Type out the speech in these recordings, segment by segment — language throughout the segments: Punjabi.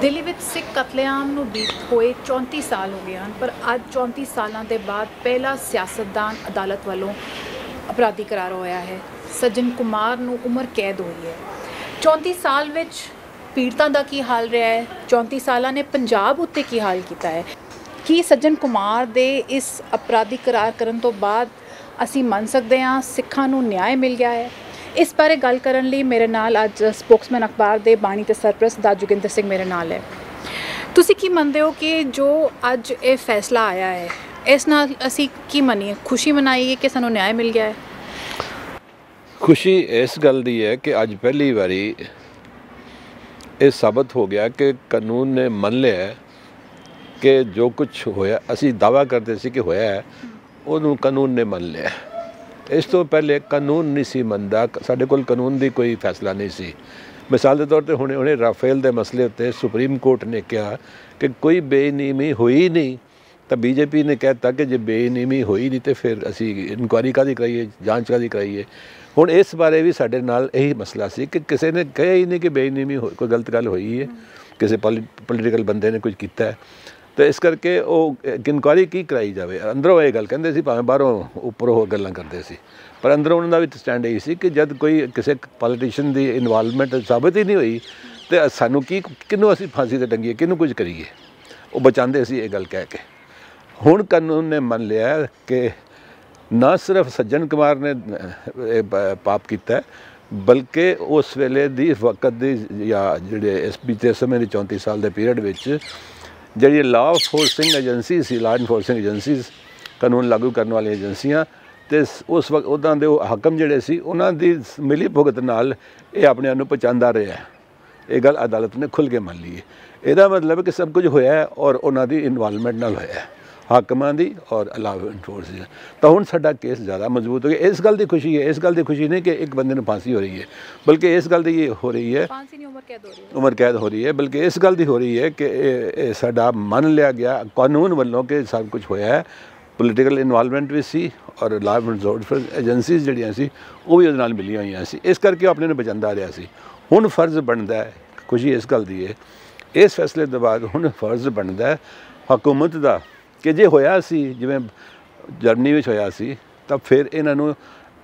ਦਿੱਲੀ ਵਿੱਚ ਸਿੱਖ ਕਤਲੇਆਮ ਨੂੰ ਬੀਤ ਹੋਏ 34 ਸਾਲ ਹੋ ਗਏ ਹਨ, ਪਰ ਅੱਜ 34 ਸਾਲਾਂ ਦੇ ਬਾਅਦ ਪਹਿਲਾ ਸਿਆਸਤਦਾਨ ਅਦਾਲਤ ਵੱਲੋਂ ਅਪਰਾਧੀ ਕਰਾਰ ਹੋਇਆ ਹੈ। ਸੱਜਣ ਕੁਮਾਰ ਨੂੰ ਉਮਰ ਕੈਦ ਹੋਈ ਹੈ। 34 ਸਾਲ ਵਿੱਚ ਪੀੜਤਾਂ ਦਾ ਕੀ ਹਾਲ ਰਿਹਾ ਹੈ? 34 ਸਾਲਾਂ ਨੇ ਪੰਜਾਬ ਉੱਤੇ ਕੀ ਹਾਲ ਕੀਤਾ ਹੈ? ਕੀ ਸੱਜਣ ਕੁਮਾਰ ਦੇ ਇਸ ਅਪਰਾਧੀ ਕਰਾਰ ਕਰਨ ਤੋਂ ਬਾਅਦ ਅਸੀਂ ਮੰਨ ਸਕਦੇ ਹਾਂ ਸਿੱਖਾਂ ਨੂੰ ਨਿਆਂ ਮਿਲ ਗਿਆ ਹੈ? ਇਸ ਬਾਰੇ ਗੱਲ ਕਰਨ ਲਈ ਮੇਰੇ ਨਾਲ ਅੱਜ ਸਪੋਕਸਮੈਨ ਅਖਬਾਰ ਦੇ ਬਾਣੀ ਤੇ ਸਰਪ੍ਰਸਤ ਦਾ ਜੋਗਿੰਦਰ ਸਿੰਘ ਮੇਰੇ ਨਾਲ ਹੈ। ਤੁਸੀਂ ਕੀ ਮੰਨਦੇ ਹੋ ਕਿ ਜੋ ਅੱਜ ਇਹ ਫੈਸਲਾ ਆਇਆ ਹੈ, ਇਸ ਨਾਲ ਅਸੀਂ ਕੀ ਮੰਨੀਏ? ਖੁਸ਼ੀ ਮਨਾਈਏ ਕਿ ਸਾਨੂੰ ਨਿਆਂ ਮਿਲ ਗਿਆ ਹੈ? ਖੁਸ਼ੀ ਇਸ ਗੱਲ ਦੀ ਹੈ ਕਿ ਅੱਜ ਪਹਿਲੀ ਵਾਰੀ ਇਹ ਸਾਬਤ ਹੋ ਗਿਆ ਕਿ ਕਾਨੂੰਨ ਨੇ ਮੰਨ ਲਿਆ ਕਿ ਜੋ ਕੁਝ ਹੋਇਆ, ਅਸੀਂ ਦਾਵਾ ਕਰਦੇ ਸੀ ਕਿ ਹੋਇਆ ਹੈ, ਉਹਨੂੰ ਕਾਨੂੰਨ ਨੇ ਮੰਨ ਲਿਆ ਇਸ ਤੋਂ ਪਹਿਲੇ ਕਾਨੂੰਨ ਨਹੀਂ ਸੀ ਮੰਨਦਾ। ਸਾਡੇ ਕੋਲ ਕਾਨੂੰਨ ਦੀ ਕੋਈ ਫੈਸਲਾ ਨਹੀਂ ਸੀ। ਮਿਸਾਲ ਦੇ ਤੌਰ ਤੇ ਹੁਣੇ ਹੁਣੇ ਰਾਫੇਲ ਦੇ ਮਸਲੇ ਉੱਤੇ ਸੁਪਰੀਮ ਕੋਰਟ ਨੇ ਕਿਹਾ ਕਿ ਕੋਈ ਬੇਨਿਯਮੀ ਹੋਈ ਨਹੀਂ। ਤਾਂ ਬੀਜੇਪੀ ਨੇ ਕਹਿਤਾ ਕਿ ਜੇ ਬੇਨੀਮੀ ਹੋਈ ਨਹੀਂ ਤੇ ਫਿਰ ਅਸੀਂ ਇਨਕੁਆਰੀ ਕਾਦੀ ਕਰਾਈਏ, ਜਾਂਚ ਕਾਦੀ ਕਰਾਈਏ। ਹੁਣ ਇਸ ਬਾਰੇ ਵੀ ਸਾਡੇ ਨਾਲ ਇਹੀ ਮਸਲਾ ਸੀ ਕਿ ਕਿਸੇ ਨੇ ਕਿਹਾ ਹੀ ਨਹੀਂ ਕਿ ਬੇਨਿਯਮੀ ਕੋਈ ਗਲਤ ਗੱਲ ਹੋਈ ਹੈ। ਕਿਸੇ ਪੋਲੀਟੀਕਲ ਬੰਦੇ ਨੇ ਕੁਝ ਕੀਤਾ ਹੈ। ਤੇ ਇਸ ਕਰਕੇ ਉਹ ਇਨਕੁਆਰੀ ਕੀ ਕਰਾਈ ਜਾਵੇ? ਅੰਦਰੋਂ ਇਹ ਗੱਲ ਕਹਿੰਦੇ ਸੀ, ਭਾਵੇਂ ਬਾਹਰੋਂ ਉੱਪਰੋਂ ਉਹ ਗੱਲਾਂ ਕਰਦੇ ਸੀ। ਪਰ ਅੰਦਰੋਂ ਉਹਨਾਂ ਦਾ ਵੀ ਸਟੈਂਡ ਇਹ ਸੀ ਕਿ ਜਦ ਕੋਈ ਕਿਸੇ ਪੋਲੀਟੀਸ਼ੀਅਨ ਦੀ ਇਨਵੋਲਵਮੈਂਟ ਸਾਬਤ ਹੀ ਨਹੀਂ ਹੋਈ, ਤੇ ਸਾਨੂੰ ਕੀ, ਕਿਹਨੂੰ ਅਸੀਂ ਫਾਂਸੀ ਤੇ ਟੰਗੀਏ ਕਿਹਨੂੰ ਕੁਝ ਕਰੀਏ? ਉਹ ਬਚਾਉਂਦੇ ਸੀ ਇਹ ਗੱਲ ਕਹਿ ਕੇ। ਹੁਣ ਕਾਨੂੰਨ ਨੇ ਮੰਨ ਲਿਆ ਕਿ ਨਾ ਸਿਰਫ ਸੱਜਣ ਕੁਮਾਰ ਨੇ ਪਾਪ ਕੀਤਾ, ਬਲਕਿ ਉਸ ਵੇਲੇ ਦੀ ਵਕਤ ਦੀ, ਜਾਂ ਜਿਹੜੇ ਇਸ ਬੀਤੇ ਸਮੇਂ ਦੇ 34 ਸਾਲ ਦੇ ਪੀਰੀਅਡ ਵਿੱਚ ਜਿਹੜੀ ਲਾਅ ਫੋਰਸਿੰਗ ਏਜੰਸੀ ਸੀ ਲਾਅ ਇਨਫੋਰਸਿੰਗ ਏਜੰਸੀਜ਼ ਕਾਨੂੰਨ ਲਾਗੂ ਕਰਨ ਵਾਲੀਆਂ ਏਜੰਸੀਆਂ ਤੇ ਉਸ ਵਕਤ ਉਹਨਾਂ ਦੇ ਉਹ ਹਾਕਮ ਜਿਹੜੇ ਸੀ, ਉਹਨਾਂ ਦੀ ਮਿਲੀ ਭੁਗਤ ਨਾਲ ਇਹ ਆਪਣੇ ਆਪ ਨੂੰ ਪਛਾਣਦਾ ਰਿਹਾ ਇਹ ਗੱਲ ਅਦਾਲਤ ਨੇ ਖੁੱਲ੍ਹ ਕੇ ਮੰਨ ਲਈ ਇਹਦਾ ਮਤਲਬ ਕਿ ਸਭ ਕੁਝ ਹੋਇਆ ਔਰ ਉਹਨਾਂ ਦੀ ਇਨਵੋਲਵਮੈਂਟ ਨਾਲ ਹੋਇਆ ਹਾਕਮਾਂ ਦੀ ਔਰ ਅਲਾਵ ਫੋਰਸਿਸ ਤਾਂ ਹੁਣ ਸਾਡਾ ਕੇਸ ਜ਼ਿਆਦਾ ਮਜ਼ਬੂਤ ਹੋ ਗਿਆ। ਇਸ ਗੱਲ ਦੀ ਖੁਸ਼ੀ ਹੈ ਇਸ ਗੱਲ ਦੀ ਖੁਸ਼ੀ ਨਹੀਂ ਕਿ ਇੱਕ ਬੰਦੇ ਨੂੰ ਫਾਂਸੀ ਹੋ ਰਹੀ ਹੈ ਬਲਕਿ ਇਸ ਗੱਲ ਦੀ ਹੋ ਰਹੀ ਹੈ ਫਾਂਸੀ ਨਹੀਂ ਉਮਰ ਕੈਦ ਹੋ ਰਹੀ ਹੈ। ਉਮਰ ਕੈਦ ਹੋ ਰਹੀ ਹੈ ਬਲਕਿ ਇਸ ਗੱਲ ਦੀ ਹੋ ਰਹੀ ਹੈ ਕਿ ਇਹ ਸਾਡਾ ਮੰਨ ਲਿਆ ਗਿਆ ਕਾਨੂੰਨ ਵੱਲੋਂ ਕਿ ਸਭ ਕੁਝ ਹੋਇਆ ਹੈ। ਪੋਲੀਟੀਕਲ ਇਨਵੋਲਵਮੈਂਟ ਵੀ ਸੀ ਔਰ ਲਾਅ ਐਂਡ ਏਜੰਸੀਜ਼ ਜਿਹੜੀਆਂ ਸੀ ਉਹ ਵੀ ਉਹਦੇ ਨਾਲ ਮਿਲੀਆਂ ਹੋਈਆਂ ਸੀ। ਇਸ ਕਰਕੇ ਉਹ ਆਪਣੇ ਨੂੰ ਬਚਾਉਂਦਾ ਰਿਹਾ ਸੀ। ਹੁਣ ਫਰਜ਼ ਬਣਦਾ ਹੈ ਖੁਸ਼ੀ ਇਸ ਗੱਲ ਦੀ ਹੈ ਇਸ ਫੈਸਲੇ ਤੋਂ ਬਾਅਦ ਹੁਣ ਫਰਜ਼ ਬਣਦਾ ਹੈ ਹਕੂਮਤ ਦਾ ਕਿ ਜੇ ਹੋਇਆ ਸੀ, ਜਿਵੇਂ ਜਰਮਨੀ ਵਿੱਚ ਹੋਇਆ ਸੀ, ਤਾਂ ਫਿਰ ਇਹਨਾਂ ਨੂੰ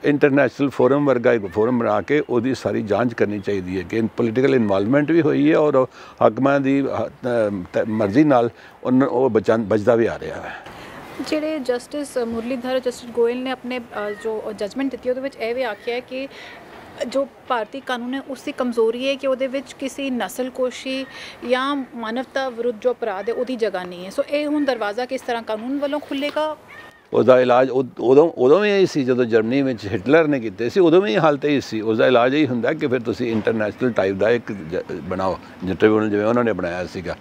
ਇੰਟਰਨੈਸ਼ਨਲ ਫੋਰਮ ਵਰਗਾ ਇੱਕ ਫੋਰਮ ਬਣਾ ਕੇ ਉਹਦੀ ਸਾਰੀ ਜਾਂਚ ਕਰਨੀ ਚਾਹੀਦੀ ਹੈ ਕਿ ਪੋਲੀਟੀਕਲ ਇਨਵੋਲਵਮੈਂਟ ਵੀ ਹੋਈ ਹੈ ਔਰ ਹਾਕਮਾਂ ਦੀ ਮਰਜ਼ੀ ਨਾਲ ਉਹ ਬਚਦਾ ਵੀ ਆ ਰਿਹਾ ਹੈ। ਜਿਹੜੇ ਜਸਟਿਸ ਮੁਰਲੀਧਰ, ਜਸਟਿਸ ਗੋਇਲ ਨੇ ਆਪਣੇ ਜੋ ਜਜਮੈਂਟ ਦਿੱਤੀ, ਉਹਦੇ ਵਿੱਚ ਇਹ ਵੀ ਆਖਿਆ ਕਿ ਜੋ ਭਾਰਤੀ ਕਾਨੂੰਨ ਹੈ ਉਸ ਦੀ ਕਮਜ਼ੋਰੀ ਹੈ ਕਿ ਉਹਦੇ ਵਿੱਚ ਕਿਸੇ ਨਸਲਕੋਸ਼ੀ ਜਾਂ ਮਾਨਵਤਾ ਵਿਰੁੱਧ ਜੋ ਅਪਰਾਧ ਹੈ ਉਹਦੀ ਜਗ੍ਹਾ ਨਹੀਂ ਹੈ। ਸੋ ਇਹ ਹੁਣ ਦਰਵਾਜ਼ਾ ਕਿਸ ਤਰ੍ਹਾਂ ਕਾਨੂੰਨ ਵੱਲੋਂ ਖੁੱਲੇਗਾ ਉਹਦਾ ਇਲਾਜ ਉਦੋਂ ਉਦੋਂ ਵੀ ਇਹ ਸੀ ਜਦੋਂ ਜਰਮਨੀ ਵਿੱਚ ਹਿਟਲਰ ਨੇ ਕੀਤੇ ਸੀ ਉਦੋਂ ਵੀ ਇਹ ਹਾਲਤ ਹੀ ਸੀ। ਉਸ ਦਾ ਇਲਾਜ ਇਹ ਹੁੰਦਾ ਕਿ ਫਿਰ ਤੁਸੀਂ ਇੰਟਰਨੈਸ਼ਨਲ ਟਾਈਪ ਦਾ ਇੱਕ ਬਣਾਓ ਟ੍ਰਿਬਿਊਨਲ ਜਿਵੇਂ ਉਹਨਾਂ ਨੇ ਬਣਾਇਆ ਸੀਗਾ।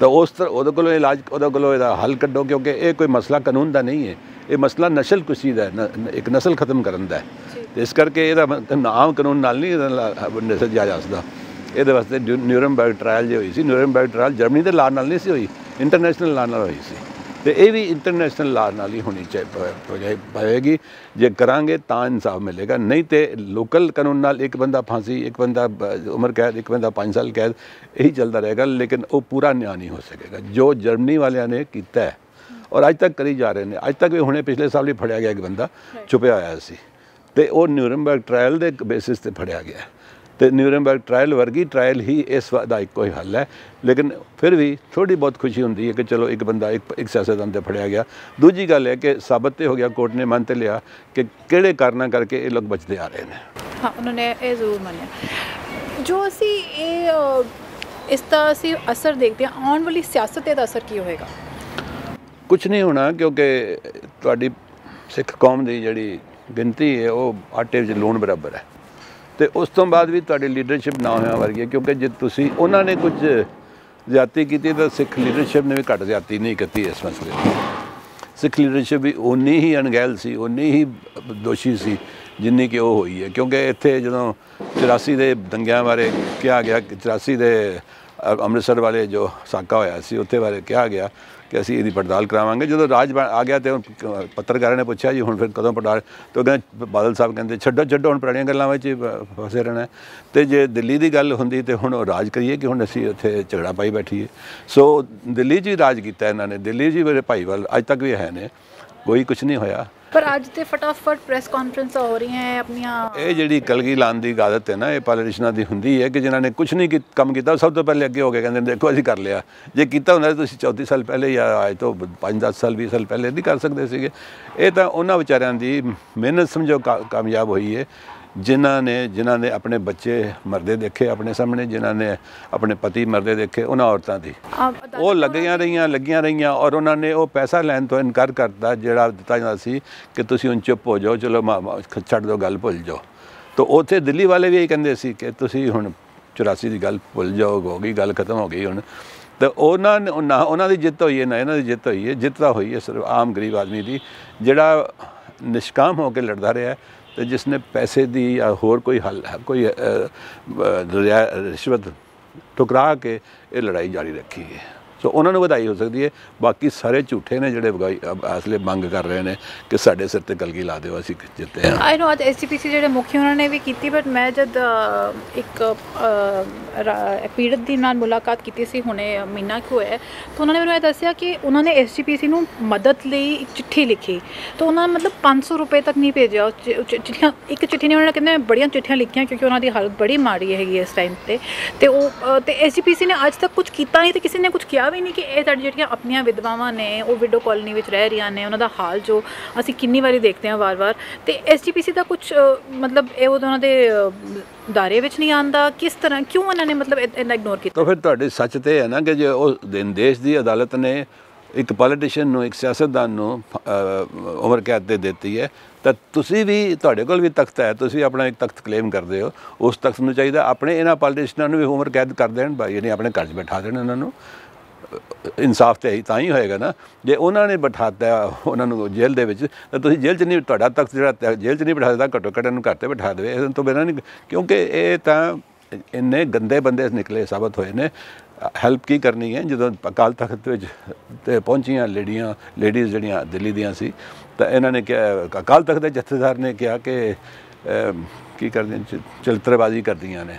ਤਾਂ ਉਸ ਤਰ੍ਹਾਂ ਉਹਦੇ ਕੋਲੋਂ ਇਲਾਜ ਉਹਦੇ ਕੋਲੋਂ ਇਹਦਾ ਹੱਲ ਕੱਢੋ ਕਿਉਂਕਿ ਇਹ ਕੋਈ ਮਸਲਾ ਕਾਨੂੰਨ ਦਾ ਨਹੀਂ ਹੈ। ਇਹ ਮਸਲਾ ਨਸਲ ਕੁਸ਼ੀ ਦਾ ਇੱਕ ਨਸਲ ਖਤਮ ਕਰਨ ਦਾ ਹੈ। ਇਸ ਕਰਕੇ ਇਹਦਾ ਨਾਮ ਕਾਨੂੰਨ ਨਾਲ ਨਹੀਂ ਇਹਦਾ ਨਸਲ ਜਾ ਸਕਦਾ। ਇਹਦੇ ਵਾਸਤੇ ਨਿਊਰਨਬਰਗ ਟ੍ਰਾਇਲ ਜੇ ਹੋਈ ਸੀ। ਨਿਊਰਨਬਰਗ ਟ੍ਰਾਇਲ ਜਰਮਨੀ ਦੇ ਲਾ ਨਾਲ ਨਹੀਂ ਸੀ ਹੋਈ ਇੰਟਰਨੈਸ਼ਨਲ ਲਾ ਨਾਲ ਹੋਈ ਸੀ। ਤੇ ਇਹ ਵੀ ਇੰਟਰਨੈਸ਼ਨਲ ਲਾ ਨਾਲ ਹੀ ਹੋਣੀ ਚਾਹੀਦੀ ਪਵੇਗੀ। ਜੇ ਕਰਾਂਗੇ ਤਾਂ ਇਨਸਾਫ ਮਿਲੇਗਾ। ਨਹੀਂ ਤੇ ਲੋਕਲ ਕਾਨੂੰਨ ਨਾਲ ਇੱਕ ਬੰਦਾ ਫਾਂਸੀ ਇੱਕ ਬੰਦਾ ਉਮਰ ਕੈਦ ਇੱਕ ਬੰਦਾ 5 ਸਾਲ ਕੈਦ ਇਹੀ ਚੱਲਦਾ ਰਹੇਗਾ ਲੇਕਿਨ ਉਹ ਪੂਰਾ ਨਿਆਂ ਨਹੀਂ ਹੋ ਸਕੇਗਾ। ਜੋ ਜਰਮਨੀ ਵਾਲਿਆਂ ਨੇ ਕੀਤਾ ਹੈ ਔਰ ਅੱਜ ਤੱਕ ਕਰੀ ਜਾ ਰਹੇ ਨੇ। ਅੱਜ ਤੱਕ ਵੀ ਹੁਣੇ ਪਿਛਲੇ ਸਾਲ ਵੀ ਫੜਿਆ ਗਿਆ ਇੱਕ ਬੰਦਾ ਛੁਪਿਆ ਹੋਇਆ ਸੀ। ਤੇ ਉਹ ਨਿਊਰਨਬਰਗ ਟ੍ਰਾਇਲ ਦੇ ਬੇਸਿਸ ਤੇ ਫੜਿਆ ਗਿਆ। ਤੇ ਨਿਊਰਨਬਰਗ ਟ੍ਰਾਇਲ ਵਰਗੀ ਟ੍ਰਾਇਲ ਹੀ ਇਸ ਦਾ ਇੱਕੋ ਹੀ ਹੱਲ ਹੈ। ਲੇਕਿਨ ਫਿਰ ਵੀ ਥੋੜੀ ਬਹੁਤ ਖੁਸ਼ੀ ਹੁੰਦੀ ਹੈ ਕਿ ਚਲੋ ਇੱਕ ਬੰਦਾ ਇੱਕ ਇੱਕ ਸਿਆਸਤਦਾਨ ਤੇ ਫੜਿਆ ਗਿਆ। ਦੂਜੀ ਗੱਲ ਹੈ ਕਿ ਸਾਬਤ ਤੇ ਹੋ ਗਿਆ ਕੋਰਟ ਨੇ ਮੰਨ ਤੇ ਲਿਆ ਕਿ ਕਿਹੜੇ ਕਾਰਨਾਂ ਕਰਕੇ ਇਹ ਲੋਕ ਬਚਦੇ ਆ ਰਹੇ ਨੇ। ਹਾਂ ਉਹਨਾਂ ਨੇ ਇਹ ਜ਼ਰੂਰ ਮੰਨਿਆ। ਜੋ ਅਸੀਂ ਇਹ ਇਸ ਦਾ ਅਸੀਂ ਅਸਰ ਦੇਖਦੇ ਹਾਂ ਆਉਣ ਵਾਲੀ ਸਿਆਸਤ ਦਾ ਅਸਰ ਕੀ ਹੋਏਗਾ? ਕੁਝ ਨਹੀਂ ਹੋਣਾ ਕਿਉਂਕਿ ਤੁਹਾਡੀ ਸਿੱਖ ਕੌਮ ਦੀ ਜਿਹੜੀ ਗਿਣਤੀ ਹੈ, ਉਹ ਆਟੇ ਵਿੱਚ ਲੂਣ ਬਰਾਬਰ ਹੈ। ਤੇ ਉਸ ਤੋਂ ਬਾਅਦ ਵੀ ਤੁਹਾਡੀ ਲੀਡਰਸ਼ਿਪ ਨਾ ਹੋਇਆ ਵਰਗੀ ਕਿਉਂਕਿ ਜੇ ਤੁਸੀਂ, ਉਹਨਾਂ ਨੇ ਕੁਝ ਜ਼ਿਆਤੀ ਕੀਤੀ ਤਾਂ ਸਿੱਖ ਲੀਡਰਸ਼ਿਪ ਨੇ ਵੀ ਘੱਟ ਜ਼ਿਆਤੀ ਨਹੀਂ ਕੀਤੀ ਇਸ ਮਸਲੇ ਸਿੱਖ ਲੀਡਰਸ਼ਿਪ ਵੀ ਉਨੀ ਹੀ ਅਣਗਹਿਲ ਸੀ ਉਨੀ ਹੀ ਦੋਸ਼ੀ ਸੀ, ਜਿੰਨੀ ਕਿ ਉਹ ਹੋਈ ਹੈ। ਕਿਉਂਕਿ ਇੱਥੇ ਜਦੋਂ 84 ਦੇ ਦੰਗਿਆਂ ਬਾਰੇ ਕਿਹਾ ਗਿਆ ਕਿ 84 ਦੇ ਅੰਮ੍ਰਿਤਸਰ ਵਾਲੇ ਜੋ ਸਾਕਾ ਹੋਇਆ ਸੀ, ਉੱਥੇ ਬਾਰੇ ਕਿਹਾ ਗਿਆ ਕਿ ਅਸੀਂ ਇਹਦੀ ਪੜਤਾਲ ਕਰਾਵਾਂਗੇ। ਜਦੋਂ ਰਾਜ ਬਣ- ਆ ਗਿਆ ਤੇ ਪੱਤਰਕਾਰਾਂ ਨੇ ਪੁੱਛਿਆ ਜੀ, ਹੁਣ ਫਿਰ ਕਦੋਂ ਪੜਤਾਲ ਤੇ ਕਹਿੰਦੇ, ਬਾਦਲ ਸਾਹਿਬ ਕਹਿੰਦੇ, ਛੱਡੋ ਛੱਡੋ, ਹੁਣ ਪੁਰਾਣੀਆਂ ਗੱਲਾਂ ਵਿੱਚ ਹੀ ਫਸੇ ਰਹਿਣਾ ਹੈ। ਤੇ ਜੇ ਦਿੱਲੀ ਦੀ ਗੱਲ ਹੁੰਦੀ ਤੇ ਹੁਣ ਉਹ ਰਾਜ ਕਰੀਏ ਕਿ ਹੁਣ ਅਸੀਂ ਇੱਥੇ ਝਗੜਾ ਪਾਈ ਬੈਠੀਏ। ਸੋ ਦਿੱਲੀ 'ਚ ਹੀ ਰਾਜ ਕੀਤਾ ਇਹਨਾਂ ਨੇ। ਦਿੱਲੀ 'ਚ ਹੀ ਮੇਰੇ ਭਾਈਵਾਲ ਅੱਜ ਤੱਕ ਵੀ ਹੈ ਨੇ। ਕੋਈ ਕੁਝ ਨਹੀਂ ਹੋਇਆ। ਪਰ ਅੱਜ ਤੇ ਫਟਾਫਟ ਪ੍ਰੈਸ ਕਾਨਫਰੰਸਾਂ ਹੋ ਰਹੀਆਂ ਹੈ ਆਪਣੀਆਂ। ਇਹ ਜਿਹੜੀ ਕਲਗੀ ਲਾਉਣ ਦੀ ਆਦਤ ਹੈ ਨਾ ਇਹ ਪੋਲੀਟੀਸ਼ਨਾਂ ਦੀ ਹੁੰਦੀ ਹੈ ਕਿ ਜਿਨ੍ਹਾਂ ਨੇ ਕੁਝ ਨਹੀਂ ਕੰਮ ਕੀਤਾ ਸਭ ਤੋਂ ਪਹਿਲੇ ਅੱਗੇ ਹੋ ਕੇ ਕਹਿੰਦੇ ਦੇਖੋ ਅਸੀਂ ਕਰ ਲਿਆ। ਜੇ ਕੀਤਾ ਹੁੰਦਾ ਤਾਂ ਤੁਸੀਂ 34 ਸਾਲ ਪਹਿਲੇ ਜਾਂ ਅੱਜ ਤੋਂ 5-10 ਸਾਲ 20 ਸਾਲ ਪਹਿਲੇ ਨਹੀਂ ਕਰ ਸਕਦੇ ਸੀਗੇ। ਇਹ ਤਾਂ ਉਹਨਾਂ ਵਿਚਾਰਿਆਂ ਦੀ ਮਿਹਨਤ ਸਮਝੋ ਕਾਮਯਾਬ ਹੋਈ ਹੈ ਜਿਨ੍ਹਾਂ ਨੇ ਜਿਨ੍ਹਾਂ ਨੇ ਆਪਣੇ ਬੱਚੇ ਮਰਦੇ ਦੇਖੇ ਆਪਣੇ ਸਾਹਮਣੇ ਜਿਨ੍ਹਾਂ ਨੇ ਆਪਣੇ ਪਤੀ ਮਰਦੇ ਦੇਖੇ ਉਹਨਾਂ ਔਰਤਾਂ ਦੀ। ਉਹ ਲੱਗੀਆਂ ਰਹੀਆਂ ਲੱਗੀਆਂ ਰਹੀਆਂ ਔਰ ਉਹਨਾਂ ਨੇ ਉਹ ਪੈਸਾ ਲੈਣ ਤੋਂ ਇਨਕਾਰ ਕਰਤਾ ਜਿਹੜਾ ਦਿੱਤਾ ਜਾਂਦਾ ਸੀ ਕਿ ਤੁਸੀਂ ਹੁਣ ਚੁੱਪ ਹੋ ਜਾਓ ਚਲੋ ਛੱਡ ਦਿਓ ਗੱਲ ਭੁੱਲ ਜਾਓ। ਤਾਂ ਉੱਥੇ ਦਿੱਲੀ ਵਾਲੇ ਵੀ ਇਹ ਕਹਿੰਦੇ ਸੀ ਕਿ ਤੁਸੀਂ ਹੁਣ 84 ਦੀ ਗੱਲ ਭੁੱਲ ਜਾਓ ਹੋ ਗਈ ਗੱਲ ਖਤਮ ਹੋ ਗਈ ਹੁਣ। ਤਾਂ ਉਹਨਾਂ ਨੇ ਉਹਨਾਂ ਦੀ ਜਿੱਤ ਹੋਈ ਹੈ ਨਾ ਇਹਨਾਂ ਦੀ ਜਿੱਤ ਹੋਈ ਹੈ ਜਿੱਤ ਤਾਂ ਹੋਈ ਹੈ ਸਿਰਫ ਆਮ ਗਰੀਬ ਆਦਮੀ ਦੀ ਜਿਹੜਾ ਨਿਸ਼ਕਾਮ ਹੋ ਕੇ ਲੜਦਾ ਰਿਹਾ ਹੈ ਤੇ ਜਿਸ ਨੇ ਪੈਸੇ ਦੀ ਜਾਂ ਹੋਰ ਕੋਈ ਹੱਲ, ਕੋਈ ਰਿਸ਼ਵਤ ਟੁਕਰਾ ਕੇ ਇਹ ਲੜਾਈ ਜਾਰੀ ਰੱਖੀ ਹੈ। ਸੋ ਉਹਨਾਂ ਨੂੰ ਵਧਾਈ ਹੋ ਸਕਦੀ ਹੈ। ਬਾਕੀ ਸਾਰੇ ਝੂਠੇ ਨੇ ਜਿਹੜੇ ਅਸਲੇ ਮੰਗ ਕਰ ਰਹੇ ਨੇ ਕਿ ਸਾਡੇ ਸਿਰ ਤੇ ਕਲਗੀ ਲਾ ਦਿਓ ਅਸੀਂ ਜਿੱਤੇ ਹਾਂ। ਆਈ ਨੋ ਅੱਜ ਐਸਜੀਪੀਸੀ ਜਿਹੜੇ ਮੁਖੀ ਉਹਨਾਂ ਨੇ ਵੀ ਕੀਤੀ ਬਟ ਮੈਂ ਜਦ ਇੱਕ ਪੀੜਤ ਦੀ ਨਾਲ ਮੁਲਾਕਾਤ ਕੀਤੀ ਸੀ ਹੁਣੇ ਮਹੀਨਾ ਕੁ ਹੋਇਆ ਹੈ, ਤਾਂ ਉਹਨਾਂ ਨੇ ਮੈਨੂੰ ਇਹ ਦੱਸਿਆ ਕਿ ਉਹਨਾਂ ਨੇ ਐਸਜੀਪੀਸੀ ਨੂੰ ਮਦਦ ਲਈ ਇੱਕ ਚਿੱਠੀ ਲਿਖੀ। ਤਾਂ ਉਹਨਾਂ ਨੇ ਮਤਲਬ 500 ਰੁਪਏ ਤੱਕ ਨਹੀਂ ਭੇਜਿਆ। ਚਿੱਠੀਆਂ ਇੱਕ ਚਿੱਠੀ ਨੇ ਉਹਨਾਂ ਨੇ ਕਹਿੰਦੇ ਬੜੀਆਂ ਚਿੱਠੀਆਂ ਲਿਖੀਆਂ ਕਿਉਂਕਿ ਉਹਨਾਂ ਦੀ ਹਾਲਤ ਬੜੀ ਮਾੜੀ ਹੈਗੀ ਇਸ ਟਾਈਮ ਤੇ। ਤੇ ਉਹ ਅ, ਤੇ ਐਸਜੀਪੀਸੀ ਨੇ ਅੱਜ ਤੱਕ ਕੁਝ ਕੀਤਾ ਨਹੀਂ ਤੇ ਕਿਸੇ ਨੇ ਕੁਝ ਕਿਹਾ ਵੀ ਨਹੀਂ ਕਿ ਇਹ ਸਾਡੀ ਜਿਹੜੀਆਂ ਆਪਣੀਆਂ ਵਿਧਵਾਵਾਂ ਨੇ ਉਹ ਵਿਡੋ ਕਾਲੋਨੀ ਵਿੱਚ ਰਹਿ ਰਹੀਆਂ ਨੇ ਉਹਨਾਂ ਦਾ ਹਾਲ ਜੋ ਅਸੀਂ ਕਿੰਨੀ ਵਾਰੀ ਦੇਖਦੇ ਹਾਂ ਵਾਰ-ਵਾਰ। ਤੇ ਐਸਜੀਪੀਸੀ ਦਾ ਕੁਝ ਮਤਲਬ ਇਹ ਉਹਨਾਂ ਦੇ ਅ, ਦਾਇਰੇ ਵਿੱਚ ਨਹੀਂ ਆਂਦਾ ਕਿਸ ਤਰ੍ਹਾਂ ਕਿਉਂ ਉਹਨਾਂ ਨੇ ਮਤਲਬ ਇਹਨਾਂ ਇਗਨੋਰ ਕੀਤਾ? ਤਾਂ ਫਿਰ ਤੁਹਾਡੇ ਸੱਚ ਤੇ ਹੈ ਨਾ ਕਿ ਜੇ ਉਹ ਦਿਨ ਦੇਸ਼ ਦੀ ਅਦਾਲਤ ਨੇ ਇੱਕ ਪੋਲੀਟੀਸ਼ੀਅਨ ਨੂੰ ਇੱਕ ਸਿਆਸਤਦਾਨ ਨੂੰ ਉਮਰ ਕੈਦ ਦੇ ਦਿੱਤੀ ਹੈ ਤਾਂ ਤੁਸੀਂ ਵੀ ਤੁਹਾਡੇ ਕੋਲ ਵੀ ਤਖਤ ਹੈ ਤੁਸੀਂ ਆਪਣਾ ਇੱਕ ਤਖਤ ਕਲੇਮ ਕਰਦੇ ਹੋ। ਉਸ ਤਖਤ ਨੂੰ ਚਾਹੀਦਾ ਆਪਣੇ ਇਹਨਾਂ ਪੋਲੀਟੀਸ਼ੀਅਨਾਂ ਨੂੰ ਵੀ ਉਮਰ ਕੈਦ ਕਰ ਦੇਣ ਭਾਈ ਯਾਨੀ ਆਪਣੇ ਘਰ 'ਚ ਬਿਠਾ ਦੇਣ ਇਹਨਾਂ ਨੂੰ। ਇਨਸਾਫ ਤੇ ਹੀ ਤਾਂ ਹੀ ਹੋਏਗਾ ਨਾ। ਜੇ ਉਹਨਾਂ ਨੇ ਬਿਠਾਤਾ, ਉਹਨਾਂ ਨੂੰ ਜੇਲ੍ਹ ਦੇ ਵਿੱਚ, ਤਾਂ ਤੁਸੀਂ ਜੇਲ੍ਹ 'ਚ ਨਹੀਂ, ਤੁਹਾਡਾ ਤਖਤ ਜਿਹੜਾ ਜੇਲ੍ਹ 'ਚ ਨਹੀਂ ਬਿਠਾ ਸਕਦਾ, ਘੱਟੋ ਘੱਟ ਇਹਨੂੰ ਘਰ ਤੇ ਬਿਠਾ ਦੇਵੇ। ਇਹਦੇ ਤੋਂ ਬਿਨਾਂ ਨਹੀਂ, ਕਿਉਂਕਿ ਇਹ ਤਾਂ ਇੰਨੇ ਗੰਦੇ ਬੰਦੇ ਨਿਕਲੇ, ਸਾਬਤ ਹੋਏ ਨੇ। ਹੈਲਪ ਕੀ ਕਰਨੀ ਹੈ? ਜਦੋਂ ਅਕਾਲ ਤਖਤ ਵਿੱਚ ਤੇ ਪਹੁੰਚੀਆਂ ਲੇਡੀਆਂ, ਲੇਡੀਜ਼ ਜਿਹੜੀਆਂ ਦਿੱਲੀ ਦੀਆਂ ਸੀ, ਤਾਂ ਇਹਨਾਂ ਨੇ ਕਿਹਾ, ਅਕਾਲ ਤਖਤ ਦੇ ਜਥੇਦਾਰ ਨੇ ਕਿਹਾ ਕਿ ਕੀ ਕਰਦੀਆਂ, ਚ- ਕਰਦੀਆਂ ਨੇ।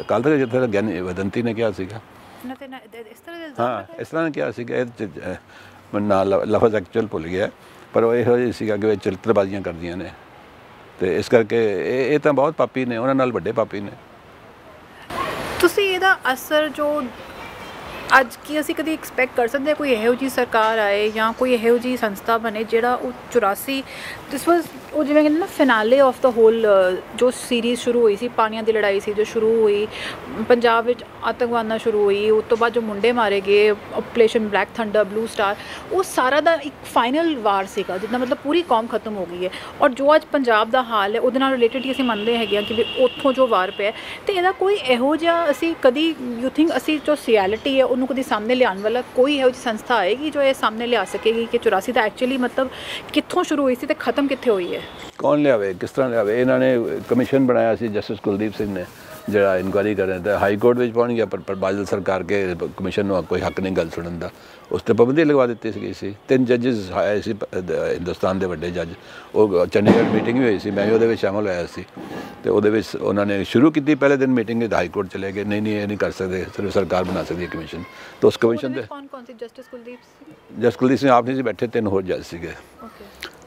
ਅਕਾਲ ਤਖਤ ਜਥੇਦਾਰ ਗਿਆਨੀ ਵਦੰਤੀ ਨੇ ਕਿਹਾ ਸੀਗਾ। ਉਹਨਾਂ ਤੇ ਨਾ- ਇਸ ਤਰ੍ਹਾਂ ਦੇ ਹਾਂ ਇਸ ਤਰ੍ਹਾਂ ਕਿਹਾ ਸੀਗਾ ਇਹ ਨਾਲ ਲ- ਲਫ਼ਜ਼ ਐਕਚੁਅਲ ਭੁੱਲ ਗਿਆ ਪਰ ਉਹ ਇਹੋ ਜਿਹੀ ਸੀਗਾ ਕਿ ਇਹ ਚਰਿੱਤਰਬਾਜ਼ੀਆਂ ਕਰਦੀਆਂ ਨੇ। ਤੇ ਇਸ ਕਰਕੇ ਇਹ ਇਹ ਤਾਂ ਬਹੁਤ ਪਾਪੀ ਨੇ ਉਹਨਾਂ ਨਾਲ ਵੱਡੇ ਪਾਪੀ ਨੇ। ਤੁਸੀਂ ਇਹਦਾ ਅਸਰ ਜੋ ਅੱਜ ਕੀ ਅਸੀਂ ਕਦੀ ਐਕਸਪੈਕਟ ਕਰ ਸਕਦੇ ਕੋਈ ਇਹੋ ਜੀ ਸਰਕਾਰ ਆਏ ਜਾਂ ਕੋਈ ਇਹੋ ਜੀ ਸੰਸਥਾ ਬਣੇ ਜਿਹੜਾ ਉਹ 84 ਦਿਸ ਵਾਸ ਉਹ ਜਿਵੇਂ ਕਹਿੰਦੇ ਨਾ ਫਿਨਾਲੇ ਆਫ ਦਾ ਹੋਲ ਜੋ ਸੀਰੀਜ਼ ਸ਼ੁਰੂ ਹੋਈ ਸੀ, ਪਾਣੀਆਂ ਦੀ ਲੜਾਈ ਸੀ, ਜੋ ਸ਼ੁਰੂ ਹੋਈ, ਪੰਜਾਬ ਵਿੱਚ ਆਤੰਕਵਾਦ ਨਾਲ ਸ਼ੁਰੂ ਹੋਈ, ਉਸ ਤੋਂ ਬਾਅਦ ਜੋ ਮੁੰਡੇ ਮਾਰੇ ਗਏ operation black thunder blue star ਉਹ ਸਾਰਾ ਦਾ ਇੱਕ ਫਾਈਨਲ ਵਾਰ ਸੀਗਾ, ਜਿੱਦਾਂ ਮਤਲਬ ਪੂਰੀ ਕੌਮ ਖਤਮ ਹੋ ਗਈ ਹੈ। ਔਰ ਜੋ ਅੱਜ ਪੰਜਾਬ ਦਾ ਹਾਲ ਹੈ, ਉਹਦੇ ਨਾਲ ਰਿਲੇਟਡ ਹੀ ਅਸੀਂ ਮੰਨਦੇ ਹੈਗੇ ਹਾਂ ਕਿ ਵੀ ਉੱਥੋਂ ਜੋ ਵਾਰ ਪਿਆ ਤੇ ਇਹਦਾ ਕੋਈ ਇਹੋ ਜਿਹਾ ਅਸੀਂ ਕਦੀ ਯੂ ਥਿੰਕ ਅਸੀਂ ਜੋ ਸਿਐਲਿਟੀ ਹੈ, ਉਹਨੂੰ ਕਦੀ ਸਾਹਮਣੇ ਲਿਆਉਣ ਵਾਲਾ ਕੋਈ ਇਹੋ ਜਿਹੀ ਸੰਸਥਾ ਆਏਗੀ ਜੋ ਇਹ ਸਾਹਮਣੇ ਲਿਆ ਸਕੇਗੀ ਕਿ 84 ਦਾ ਐਕਚੁਅਲੀ ਮਤਲਬ ਕਿੱਥੋਂ ਸ਼ੁਰੂ ਹੋਈ ਸੀ ਤੇ ਖਤਮ ਕਿੱਥੇ ਹੋਈ ਹੈ? ਕੌਣ ਲਿਆਵੇ ਕਿਸ ਤਰ੍ਹਾਂ ਲਿਆਵੇ? ਇਹਨਾਂ ਨੇ ਕਮਿਸ਼ਨ ਬਣਾਇਆ ਸੀ ਜਸਟਿਸ ਕੁਲਦੀਪ ਸਿੰਘ ਨੇ ਜਿਹੜਾ ਇਨਕੁਆਇਰੀ ਕਰ ਰਿਹਾ। ਤਾਂ ਹਾਈ ਕੋਰਟ ਵਿੱਚ ਪਹੁੰਚ ਗਿਆ ਪਰ ਬਾਦਲ ਸਰਕਾਰ ਕੇ ਕਮਿਸ਼ਨ ਨੂੰ ਕੋਈ ਹੱਕ ਨਹੀਂ ਗੱਲ ਸੁਣਨ ਦਾ। ਉਸ ਤੇ ਪਾਬੰਦੀ ਲਗਵਾ ਦਿੱਤੀ ਸੀ ਸੀ। ਤਿੰਨ ਜੱਜਸ ਆਏ ਸੀ ਦ- ਹਿੰਦੁਸਤਾਨ ਦੇ ਵੱਡੇ ਜੱਜ। ਉਹ ਚੰਡੀਗੜ੍ਹ ਮੀਟਿੰਗ ਵੀ ਹੋਈ ਸੀ ਮੈਂ ਵੀ ਉਹਦੇ ਵਿੱਚ ਸ਼ਾਮਲ ਹੋਇਆ ਸੀ। ਤੇ ਉਹਦੇ ਵਿੱਚ ਉਹਨਾਂ ਨੇ ਸ਼ੁਰੂ ਕੀਤੀ ਪਹਿਲੇ ਦਿਨ ਮੀਟਿੰਗ ਵਿੱਚ ਹਾਈ ਕੋਰਟ ਚਲੇ ਗਏ। ਨਹੀਂ ਨਹੀਂ ਇਹ ਨਹੀਂ ਕਰ ਸਕਦੇ ਸਿਰਫ ਸਰਕਾਰ ਬਣਾ ਸਕਦੀ ਹੈ ਕਮਿਸ਼ਨ। ਤਾਂ ਉਸ ਕਮਿਸ਼ਨ ਦੇ ਕੌਣ ਕੌਣ ਸੀ? ਜਸਟਿਸ ਕੁਲਦੀਪ ਸਿੰਘ? ਜਸ ਕੁਲਦੀਪ ਸਿੰਘ ਆਪ ਨਹੀਂ ਸੀ ਬੈਠੇ ਤਿੰਨ ਹੋਰ ਜੱਜ ਸੀਗੇ।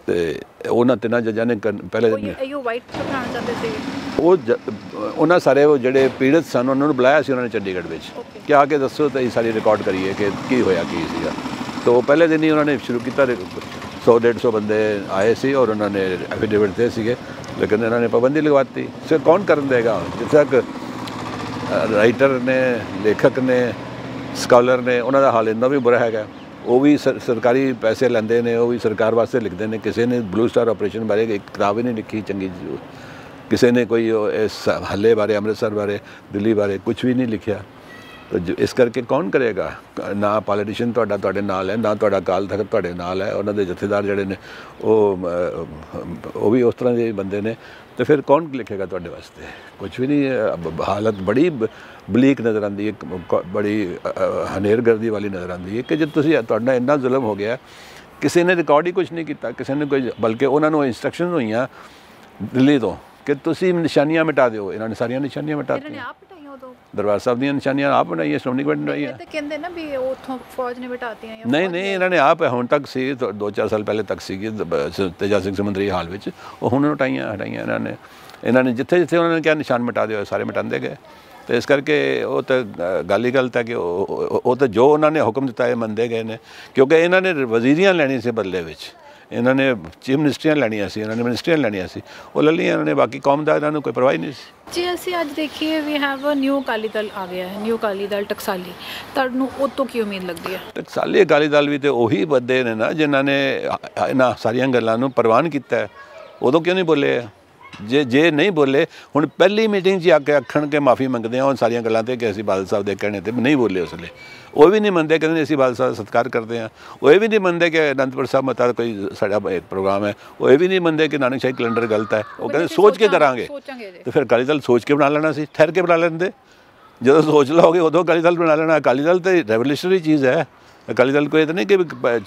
ਤੇ ਉਹਨਾਂ ਤਿੰਨਾਂ ਜੱਜਾਂ ਨੇ ਪਹਿਲੇ ਇਹ ਵਾਈਟ ਬਣਾਉਣਾ ਚਾਹੁੰਦੇ ਸੀ। ਉਹ ਉਹਨਾਂ ਸਾਰੇ ਉਹ ਜਿਹੜੇ ਪੀੜਤ ਸਨ ਉਹਨਾਂ ਨੂੰ ਬੁਲਾਇਆ ਸੀ ਉਹਨਾਂ ਨੇ ਚੰਡੀਗੜ੍ਹ ਵਿੱਚ. ਕਿ ਆ ਕੇ ਦੱਸੋ ਤਾਂ ਅਸੀਂ ਸਾਰੀ ਰਿਕਾਰਡ ਕਰੀਏ ਕਿ ਕੀ ਹੋਇਆ ਕੀ ਸੀਗਾ। ਤਾਂ ਪਹਿਲੇ ਦਿਨ ਹੀ ਉਹਨਾਂ ਨੇ ਸ਼ੁਰੂ ਕੀਤਾ 100 150 ਬੰਦੇ ਆਏ ਸੀ ਔਰ ਉਹਨਾਂ ਨੇ ਐਫੀਡੇਵਿਟ ਤੇ ਸੀਗੇ। ਲੇਕਿਨ ਇਹਨਾਂ ਨੇ ਪਾਬੰਦੀ ਲਗਵਾਤੀ। ਸਰ ਕੌਣ ਕਰਨ ਦੇਗਾ? ਜਿੱਥੇ ਤੱਕ ਰਾਈਟਰ ਨੇ ਲੇਖਕ ਨੇ ਸਕਾਲਰ ਨੇ ਉਹਨਾਂ ਦਾ ਹਾਲ ਇੰਨਾ ਵੀ ਬੁਰਾ ਹੈਗਾ। ਉਹ ਵੀ ਸਰ- ਸਰਕਾਰੀ ਪੈਸੇ ਲੈਂਦੇ ਨੇ, ਉਹ ਵੀ ਸਰਕਾਰ ਵਾਸਤੇ ਲਿਖਦੇ ਨੇ। ਕਿਸੇ ਨੇ ਬਲੂ ਸਟਾਰ ਆਪਰੇਸ਼ਨ ਬਾਰੇ ਇੱਕ ਕਿਤਾਬ ਹੀ ਨਹੀਂ ਲਿਖੀ ਚੰਗੀ ਕਿਸੇ ਨੇ ਕੋਈ ਉਹ ਇਸ ਹੱਲੇ ਬਾਰੇ, ਅੰਮ੍ਰਿਤਸਰ ਬਾਰੇ, ਦਿੱਲੀ ਬਾਰੇ ਕੁਝ ਵੀ ਨਹੀਂ ਲਿਖਿਆ। ਤਾਂ ਇਸ ਕਰਕੇ ਕੌਣ ਕਰੇਗਾ? ਨਾ ਪੋਲੀਟੀਸ਼ੀਅਨ ਤੁਹਾਡਾ ਤੁਹਾਡੇ ਨਾਲ ਹੈ, ਨਾ ਤੁਹਾਡਾ ਕਾਲ ਤਖਤ ਤੁਹਾਡੇ ਨਾਲ ਹੈ। ਉਹਨਾਂ ਦੇ ਜਥੇਦਾਰ ਜਿਹੜੇ ਨੇ, ਉਹ ਉਹ ਵੀ ਉਸ ਤਰ੍ਹਾਂ ਦੇ ਬੰਦੇ ਨੇ। ਤੇ ਫਿਰ ਕੌਣ ਲਿਖੇਗਾ ਤੁਹਾਡੇ ਵਾਸਤੇ ਕੁਝ ਵੀ ਨਹੀਂ ਹੈ। ਹਾਲਤ ਬੜੀ ਬਲੀਕ ਨਜ਼ਰ ਆਉਂਦੀ ਹੈ ਬੜੀ ਹਨੇਰਗਰਦੀ ਵਾਲੀ ਨਜ਼ਰ ਆਉਂਦੀ ਹੈ ਕਿ ਜੇ ਤੁਸੀਂ ਤੁਹਾਡਾ ਇੰਨਾ ਜ਼ੁਲਮ ਹੋ ਗਿਆ ਕਿਸੇ ਨੇ ਰਿਕਾਰਡ ਹੀ ਕੁਝ ਨਹੀਂ ਕੀਤਾ ਕਿਸੇ ਨੇ ਕੋਈ ਬਲਕਿ ਉਹਨਾਂ ਨੂੰ ਇੰਸਟਰਕਸ਼ਨਸ ਹੋਈਆਂ ਦਿੱਲੀ ਤੋਂ ਕਿ ਤੁਸੀਂ ਨਿਸ਼ਾਨੀਆਂ ਮਿਟਾ ਦਿਓ ਇਹਨਾਂ ਨੇ ਸਾਰੀਆਂ ਨਿਸ਼ਾਨੀਆਂ ਆਪ ਹਟਾਈਆਂ ਉਦੋਂ? ਦਰਬਾਰ ਸਾਹਿਬ ਦੀਆਂ ਨਿਸ਼ਾਨੀਆਂ ਆਪ ਬਣਾਈਆਂ ਸ਼੍ਰੋਮਣੀ ਕਮੇਟੀ ਨੇ ਬਣਾਈਆਂ। ਇਹ ਤਾਂ ਕਹਿੰਦੇ ਨਾ ਵੀ ਉੱਥੋਂ ਫੌਜ ਨੇ ਮਿਟਾਤੀਆਂ ਨਹੀਂ ਨਹੀਂ ਇਹਨਾਂ ਨੇ ਆਪ ਹੁਣ ਤੱਕ ਸੀ ਦੋ- ਦੋ ਚਾਰ ਸਾਲ ਪਹਿਲੇ ਤੱਕ ਸ- ਤੇਜਾ ਸਿੰਘ ਸਮੁੰਦਰੀ ਹਾਲ ਵਿੱਚ। ਉਹ ਹੁਣ ਹਟਾਈਆਂ ਹਟਾਈਆਂ ਇਹਨਾਂ ਨੇ। ਇਹਨਾਂ ਨੇ ਜਿੱਥੇ ਜਿੱਥੇ ਉਹਨਾਂ ਨੇ ਕਿਹਾ ਨਿਸ਼ਾਨ ਮਿਟਾ ਦਿਓ ਸਾਰੇ ਮਿਟਾਉਂਦੇ ਗਏ। ਤੇ ਇਸ ਕਰਕੇ ਉਹ ਤਾਂ ਗੱਲ ਹੀ ਗਲਤ ਹੈ ਕਿ ਉਹ ਤਾਂ ਜੋ ਉਹਨਾਂ ਨੇ ਹੁਕਮ ਦਿੱਤਾ ਇਹ ਮੰਨਦੇ ਗਏ ਨੇ ਕਿਉਂਕਿ ਇਹਨਾਂ ਨੇ ਵਜ਼ੀਰੀਆਂ ਲੈਣੀ ਸੀ ਬਦਲੇ ਵਿੱਚ। ਇਹਨਾਂ ਨੇ ਚੀਫ ਮਿਨਿਸਟਰੀਆਂ ਲੈਣੀਆਂ ਸੀ ਇਹਨਾਂ ਨੇ ਮਿਨਿਸਟਰੀਆਂ ਲੈਣੀਆਂ ਸੀ। ਉਹ ਲੈ ਲਈਆਂ ਇਹਨਾਂ ਨੇ ਬਾਕੀ ਕੌਮ ਦਾ ਇਹਨਾਂ ਨੂੰ ਕੋਈ ਪਰਵਾਹ ਨਹੀਂ ਸੀ। ਜੇ ਅਸੀਂ ਅੱਜ ਦੇਖੀਏ we have a new Akali Dal ਆ ਗਿਆ ਹੈ ਨਿਊ ਅਕਾਲੀ ਦਲ ਟਕਸਾਲੀ। ਤੁਹਾਨੂੰ ਉਹ ਤੋਂ ਕੀ ਉਮੀਦ ਲੱਗਦੀ ਹੈ? ਟਕਸਾਲੀ ਅਕਾਲੀ ਦਲ ਵੀ ਤੇ ਉਹੀ ਬੰਦੇ ਨੇ ਨਾ ਜਿਨ੍ਹਾਂ ਨੇ ਇਹਨਾਂ ਸਾਰੀਆਂ ਗੱਲਾਂ ਨੂੰ ਪ੍ਰਵਾਨ ਕੀਤਾ। ਉਦੋਂ ਕਿਉਂ ਨਹੀਂ ਬੋਲੇ ਜੇ ਜੇ ਨਹੀਂ ਬੋਲੇ ਹੁਣ ਪਹਿਲੀ ਮੀਟਿੰਗ 'ਚ ਆ ਕੇ ਆਖਣ ਕੇ ਮਾਫੀ ਮੰਗਦੇ ਆ ਉਹ ਸਾਰੀਆਂ ਗੱਲਾਂ ਤੇ ਕਿ ਅਸੀਂ ਬਾਦਲ ਸਾਹਿਬ ਦੇ ਕਹਿਣੇ ਤੇ ਨਹੀਂ ਬੋਲੇ ਉਸ ਵੇਲੇ। ਉਹ ਵੀ ਨਹੀਂ ਮੰਨਦੇ ਕਹਿੰਦੇ ਅਸੀਂ ਬਾਦਲ ਸਾਹਿਬ ਦਾ ਸਤਿਕਾਰ ਕਰਦੇ ਆ ਉਹ ਇਹ ਵੀ ਨਹੀਂ ਮੰਨਦੇ ਕਿ ਅਨੰਦਪੁਰ ਸਾਹਿਬ ਮਤਾ ਕੋਈ ਸਾਡਾ ਇੱਕ ਪ੍ਰੋਗਰਾਮ ਹੈ। ਉਹ ਇਹ ਵੀ ਨਹੀਂ ਮੰਨਦੇ ਕਿ ਨਾਨਕ ਸ਼ਾਹੀ ਕੈਲੰਡਰ ਗਲਤ ਹੈ। ਉਹ ਕਹਿੰਦੇ ਸੋਚ ਕੇ ਕਰਾਂਗੇ। ਤੇ ਫਿਰ ਅਕਾਲੀ ਦਲ ਸੋਚ ਕੇ ਬਣਾ ਲੈਣਾ ਸੀ ਠਹਿਰ ਕੇ ਬਣਾ ਲੈਂਦੇ। ਜਦੋਂ ਸੋਚ ਲਓਗੇ ਉਦੋਂ ਅਕਾਲੀ ਦਲ ਬਣਾ ਲੈਣਾ। ਅਕਾਲੀ ਦਲ ਤੇ ਰੈਵੋਲੂਸ਼ਨਰੀ ਚੀਜ਼ ਹੈ। ਅਕਾਲੀ ਦਲ ਕੋਈ ਤਾਂ ਨਹੀਂ ਕਿ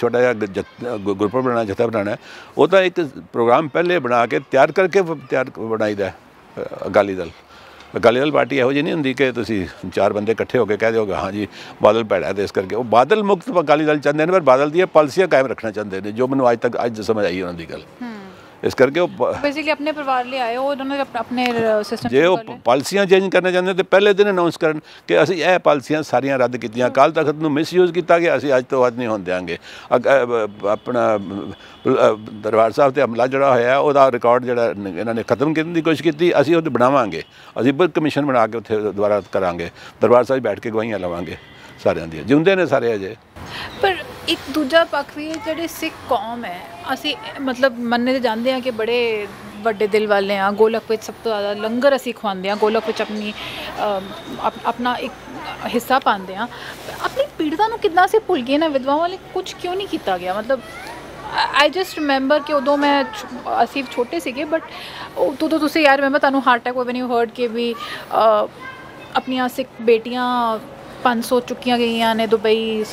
ਛੋਟਾ ਜਿਹਾ ਗ- ਜਥ- ਬਣਾਉਣਾ, ਜਥਾ ਬਣਾਉਣਾ ਉਹ ਤਾਂ ਇੱਕ ਪ੍ਰੋਗਰਾਮ ਪਹਿਲੇ ਬਣਾ ਕੇ ਤਿਆਰ ਕਰਕੇ ਤਿਆਰ ਬਣਾਈਦਾ ਅਕਾਲੀ ਦਲ। ਅਕਾਲੀ ਦਲ ਪਾਰਟੀ ਇਹੋ ਜਿਹੀ ਨਹੀਂ ਹੁੰਦੀ ਕਿ ਤੁਸੀਂ ਚਾਰ ਬੰਦੇ ਇਕੱਠੇ ਹੋ ਕੇ ਕਹਿ ਦਿਓਗੇ, ਹਾਂ ਜੀ, ਬਾਦਲ ਭੈੜਾ ਹੈ ਤੇ ਇਸ ਕਰਕੇ। ਉਹ ਬਾਦਲ ਮੁਕਤ ਅਕਾਲੀ ਦਲ ਚਾਹੁੰਦੇ ਨੇ, ਪਰ ਬਾਦਲ ਦੀਆਂ ਪਾਲਿਸੀਆਂ ਕਾਇਮ ਰੱਖਣਾ ਚਾਹੁੰਦੇ ਨੇ, ਜੋ ਮੈਨੂੰ ਅੱਜ ਤੱਕ, ਅੱਜ ਸਮਝ ਆਈ ਉਹਨਾਂ ਦੀ ਗੱਲ। ਇਸ ਕਰਕੇ ਉਹ ਬੇਸਿਕਲੀ ਆਪਣੇ ਪਰਿਵਾਰ ਲਈ ਆਏ ਉਹ ਉਹਨਾਂ ਨੇ ਆਪਣਾ- ਸਿਸਟਮ ਜੇ ਉਹ ਪਾਲਿਸੀਆਂ ਚੇਂਜ ਕਰਨਾ ਚਾਹੁੰਦੇ ਤੇ ਪਹਿਲੇ ਦਿਨ ਅਨਾਉਂਸ ਕਰਨ ਕਿ ਅਸੀਂ ਇਹ ਪਾਲਿਸੀਆਂ ਸਾਰੀਆਂ ਰੱਦ ਕੀਤੀਆਂ। ਕੱਲ ਤਖਤ ਨੂੰ ਮਿਸਯੂਜ਼ ਕੀਤਾ ਗਿਆ ਅਸੀਂ ਅੱਜ ਤੋਂ ਬਾਅਦ ਨਹੀਂ ਹੋਣ ਬ- ਆਪਣਾ ਦਰਬਾਰ ਸਾਹਿਬ ਤੇ ਹਮਲਾ ਜਿਹੜਾ ਹੋਇਆ ਉਹਦਾ ਰਿਕਾਰਡ ਜਿਹੜਾ ਇਹਨਾਂ ਨੇ ਖਤਮ ਕਰਨ ਦੀ ਕੋਸ਼ਿਸ਼ ਕੀਤੀ ਅਸੀਂ ਉਹ ਬਣਾਵਾਂਗੇ। ਅਸੀਂ ਬਿਲ ਕਮਿਸ਼ਨ ਬਣਾ ਕੇ ਉੱਥੇ ਦੁਬਾਰਾ ਕਰਾਂਗੇ। ਦਰਬਾਰ ਸਾਹਿਬ ਬੈਠ ਕੇ ਗਵਾਹੀਆਂ ਲਵਾਂਗੇ। ਸਾਰਿਆਂ ਦੀ ਜਿਉਂਦੇ ਨੇ ਸਾਰੇ ਅਜੇ। ਪਰ ਇੱਕ ਦੂਜਾ ਪੱਖ ਵੀ ਹੈ, ਜਿਹੜੇ ਸਿੱਖ ਕੌਮ ਹੈ, ਅਸੀਂ ਮਤਲਬ ਮੰਨੇ ਤੇ ਜਾਂਦੇ ਆ ਕਿ ਬੜੇ ਵੱਡੇ ਦਿਲ ਵਾਲੇ ਆ ਗੋਲਕ ਵਿੱਚ ਸਭ ਤੋਂ ਜ਼ਿਆਦਾ ਲੰਗਰ ਅਸੀਂ ਖਵਾਉਂਦੇ ਆ ਗੋਲਕ ਵਿੱਚ ਆਪਣੀ ਆਪਣਾ ਇੱਕ ਹਿੱਸਾ ਪਾਉਂਦੇ ਆ ਆਪਣੀ ਪੀੜਤਾਂ ਨੂੰ ਕਿੰਨਾ ਅਸੀਂ ਭੁੱਲ ਗਏ ਨਾ? ਵਿਧਵਾਵਾਂ ਲਈ ਕੁਝ ਕਿਉਂ ਨਹੀਂ ਕੀਤਾ ਗਿਆ? ਮਤਲਬ ਆਈ ਜਸਟ ਰਿਮੈਂਬਰ ਕਿ ਉਦੋਂ ਮੈਂ ਅਸੀਂ ਛੋਟੇ ਸੀਗੇ ਬਟ ਉਦੋਂ ਤੋਂ ਤੁਸੀਂ ਯਾਰ ਰਿਮੈਂਬਰ ਤੁਹਾਨੂੰ heart attack when you heard ਕਿ ਵੀ ਆਪਣੀਆਂ ਸਿੱਖ ਬੇਟੀਆਂ 500 ਚੁੱਕੀਆਂ ਗਈਆਂ ਨੇ, ਦੁਬਈ